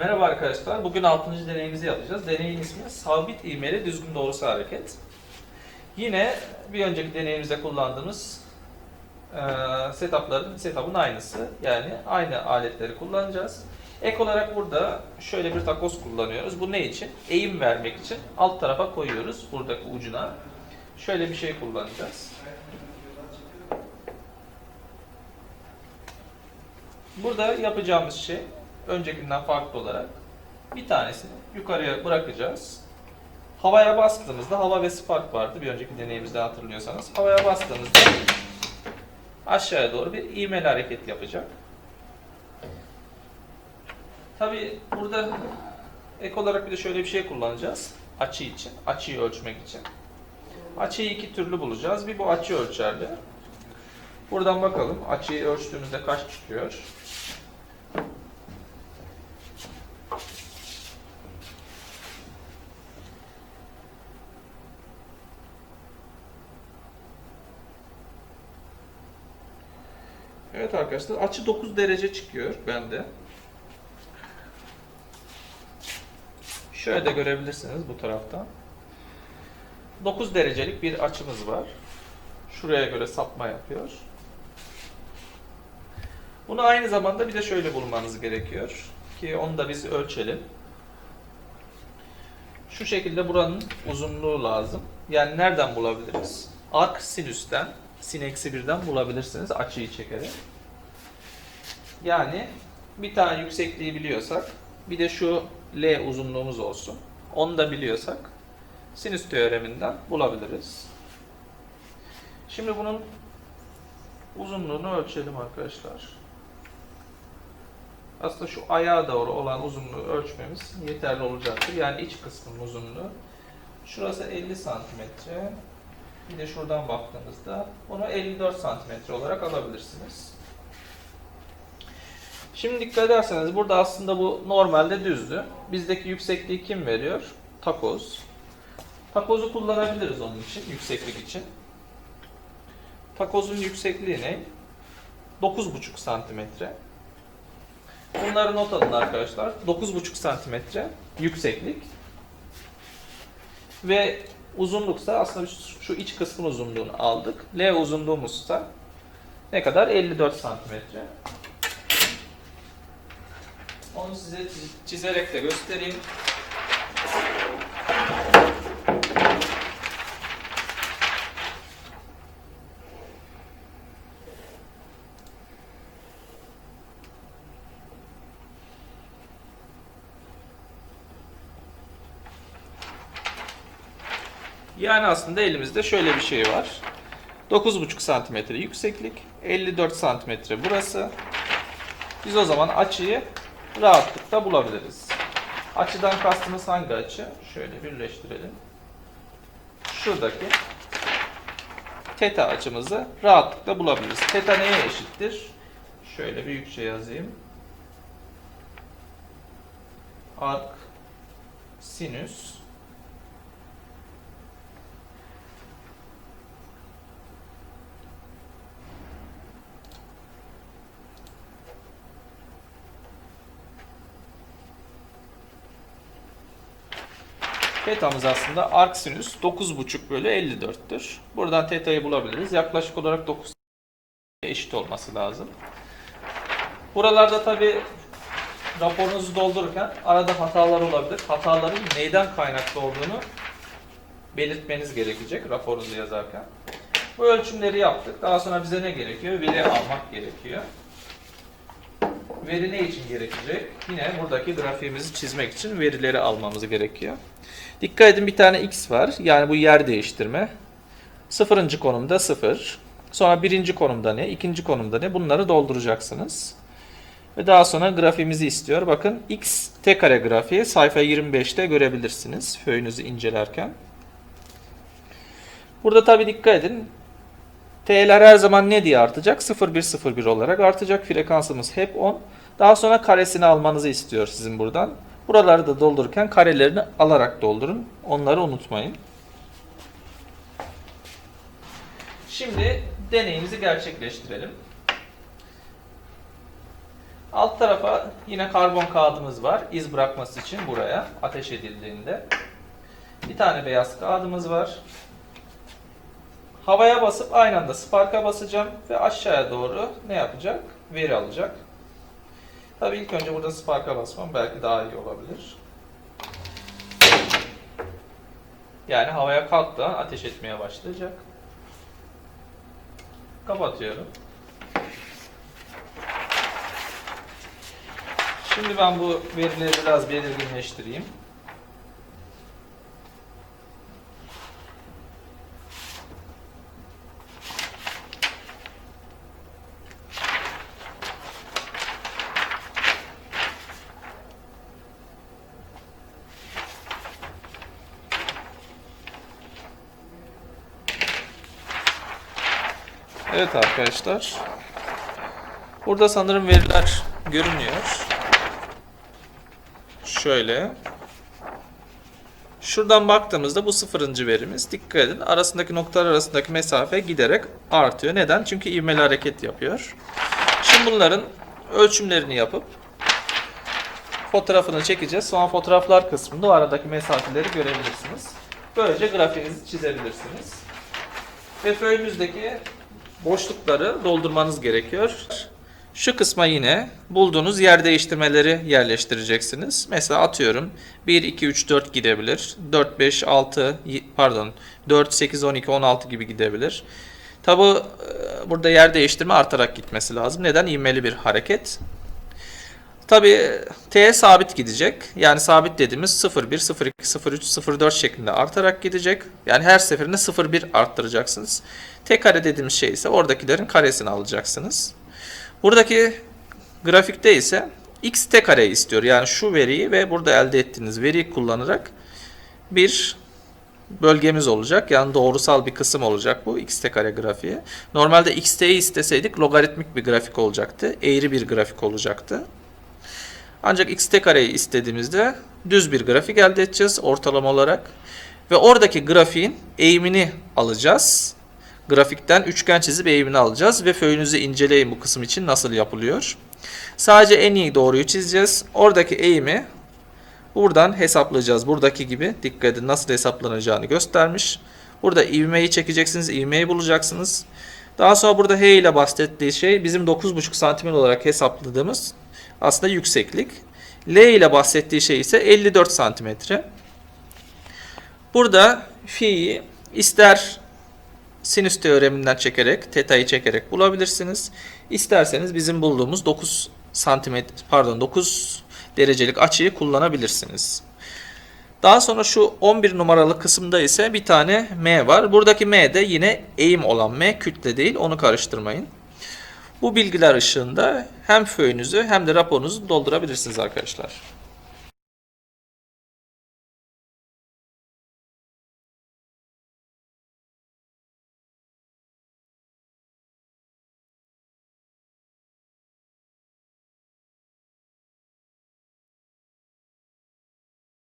Merhaba arkadaşlar. Bugün 6. deneyimizi yapacağız. Deneyin ismi sabit ivmeli düzgün doğrusu hareket. Yine bir önceki deneyimizde kullandığımız e, setupların setup'ın aynısı. Yani aynı aletleri kullanacağız. Ek olarak burada şöyle bir takoz kullanıyoruz. Bu ne için? Eğim vermek için alt tarafa koyuyoruz buradaki ucuna. Şöyle bir şey kullanacağız. Burada yapacağımız şey öncekinden farklı olarak bir tanesini yukarıya bırakacağız. Havaya bastığımızda hava ve spark vardı bir önceki deneyimizde hatırlıyorsanız. Havaya bastığımızda aşağıya doğru bir ivmeli hareket yapacak. Tabi burada ek olarak bir de şöyle bir şey kullanacağız. Açı için, açıyı ölçmek için. Açıyı iki türlü bulacağız. Bir bu açı ölçerli. Buradan bakalım açıyı ölçtüğümüzde kaç çıkıyor. Evet arkadaşlar açı 9 derece çıkıyor bende. Şöyle de görebilirsiniz bu taraftan. 9 derecelik bir açımız var. Şuraya göre sapma yapıyor. Bunu aynı zamanda bir de şöyle bulmanız gerekiyor. Ki onu da biz ölçelim. Şu şekilde buranın uzunluğu lazım. Yani nereden bulabiliriz? Ark sinüsten, sin eksi birden bulabilirsiniz açıyı çekerek. Yani bir tane yüksekliği biliyorsak, bir de şu L uzunluğumuz olsun. Onu da biliyorsak sinüs teoreminden bulabiliriz. Şimdi bunun uzunluğunu ölçelim arkadaşlar. Aslında şu ayağa doğru olan uzunluğu ölçmemiz yeterli olacaktır. Yani iç kısmının uzunluğu. Şurası 50 santimetre. Bir de şuradan baktığımızda onu 54 santimetre olarak alabilirsiniz. Şimdi dikkat ederseniz burada aslında bu normalde düzdü. Bizdeki yüksekliği kim veriyor? Takoz. Takozu kullanabiliriz onun için, yükseklik için. Takozun yüksekliği ne? 9,5 santimetre. Bunları not alın arkadaşlar. 9,5 santimetre yükseklik. Ve uzunluksa aslında şu- iç kısmın uzunluğunu aldık. L uzunluğumuzsa ne kadar? 54 santimetre. Onu size çiz- çizerek de göstereyim. Yani aslında elimizde şöyle bir şey var. 9,5 santimetre yükseklik, 54 santimetre burası. Biz o zaman açıyı rahatlıkla bulabiliriz. Açıdan kastımız hangi açı? Şöyle birleştirelim. Şuradaki teta açımızı rahatlıkla bulabiliriz. Teta neye eşittir? Şöyle büyükçe yazayım. Ark sinüs Teta'mız aslında arc sinüs 9,5 bölü 54'tür. Buradan teta'yı bulabiliriz. Yaklaşık olarak 9 eşit olması lazım. Buralarda tabi raporunuzu doldururken arada hatalar olabilir. Hataların neyden kaynaklı olduğunu belirtmeniz gerekecek raporunuzu yazarken. Bu ölçümleri yaptık. Daha sonra bize ne gerekiyor? Veri almak gerekiyor. Veri ne için gerekecek? Yine buradaki grafiğimizi çizmek için verileri almamız gerekiyor. Dikkat edin bir tane x var. Yani bu yer değiştirme. Sıfırıncı konumda sıfır. Sonra birinci konumda ne? ikinci konumda ne? Bunları dolduracaksınız. Ve daha sonra grafiğimizi istiyor. Bakın x t kare grafiği sayfa 25'te görebilirsiniz. Föyünüzü incelerken. Burada tabi dikkat edin. T'ler her zaman ne diye artacak? 0101 olarak artacak. Frekansımız hep 10. Daha sonra karesini almanızı istiyor sizin buradan. Buraları da doldururken karelerini alarak doldurun. Onları unutmayın. Şimdi deneyimizi gerçekleştirelim. Alt tarafa yine karbon kağıdımız var. İz bırakması için buraya ateş edildiğinde. Bir tane beyaz kağıdımız var. Havaya basıp aynı anda spark'a basacağım ve aşağıya doğru ne yapacak? Veri alacak. Tabii ilk önce burada spark'a basmam belki daha iyi olabilir. Yani havaya kalktığı an ateş etmeye başlayacak. Kapatıyorum. Şimdi ben bu verileri biraz belirginleştireyim. Evet arkadaşlar. Burada sanırım veriler görünüyor. Şöyle. Şuradan baktığımızda bu sıfırıncı verimiz. Dikkat edin arasındaki noktalar arasındaki mesafe giderek artıyor. Neden? Çünkü ivmeli hareket yapıyor. Şimdi bunların ölçümlerini yapıp fotoğrafını çekeceğiz. Sonra fotoğraflar kısmında o aradaki mesafeleri görebilirsiniz. Böylece grafiğinizi çizebilirsiniz. Ve föyünüzdeki boşlukları doldurmanız gerekiyor. Şu kısma yine bulduğunuz yer değiştirmeleri yerleştireceksiniz. Mesela atıyorum 1, 2, 3, 4 gidebilir. 4, 5, 6 y- pardon 4, 8, 12, 16 gibi gidebilir. Tabi e, burada yer değiştirme artarak gitmesi lazım. Neden? İvmeli bir hareket. Tabi T sabit gidecek. Yani sabit dediğimiz 0, 1, 0, 2, 0, 3, 0, 4 şeklinde artarak gidecek. Yani her seferinde 0, 1 arttıracaksınız. T kare dediğimiz şey ise oradakilerin karesini alacaksınız. Buradaki grafikte ise x t kare istiyor. Yani şu veriyi ve burada elde ettiğiniz veriyi kullanarak bir bölgemiz olacak. Yani doğrusal bir kısım olacak bu x t kare grafiği. Normalde x t'yi isteseydik logaritmik bir grafik olacaktı. Eğri bir grafik olacaktı. Ancak x t kareyi istediğimizde düz bir grafik elde edeceğiz ortalama olarak. Ve oradaki grafiğin eğimini alacağız. Grafikten üçgen çizip eğimini alacağız ve föyünüzü inceleyin bu kısım için nasıl yapılıyor. Sadece en iyi doğruyu çizeceğiz. Oradaki eğimi buradan hesaplayacağız. Buradaki gibi dikkat edin nasıl hesaplanacağını göstermiş. Burada ivmeyi çekeceksiniz, ivmeyi bulacaksınız. Daha sonra burada H ile bahsettiği şey bizim 9,5 santimetre olarak hesapladığımız aslında yükseklik. L ile bahsettiği şey ise 54 santimetre. Burada fi'yi ister sinüs teoreminden çekerek, teta'yı çekerek bulabilirsiniz. İsterseniz bizim bulduğumuz 9 santimetre pardon 9 derecelik açıyı kullanabilirsiniz. Daha sonra şu 11 numaralı kısımda ise bir tane M var. Buradaki M de yine eğim olan M, kütle değil. Onu karıştırmayın. Bu bilgiler ışığında hem föyünüzü hem de raporunuzu doldurabilirsiniz arkadaşlar.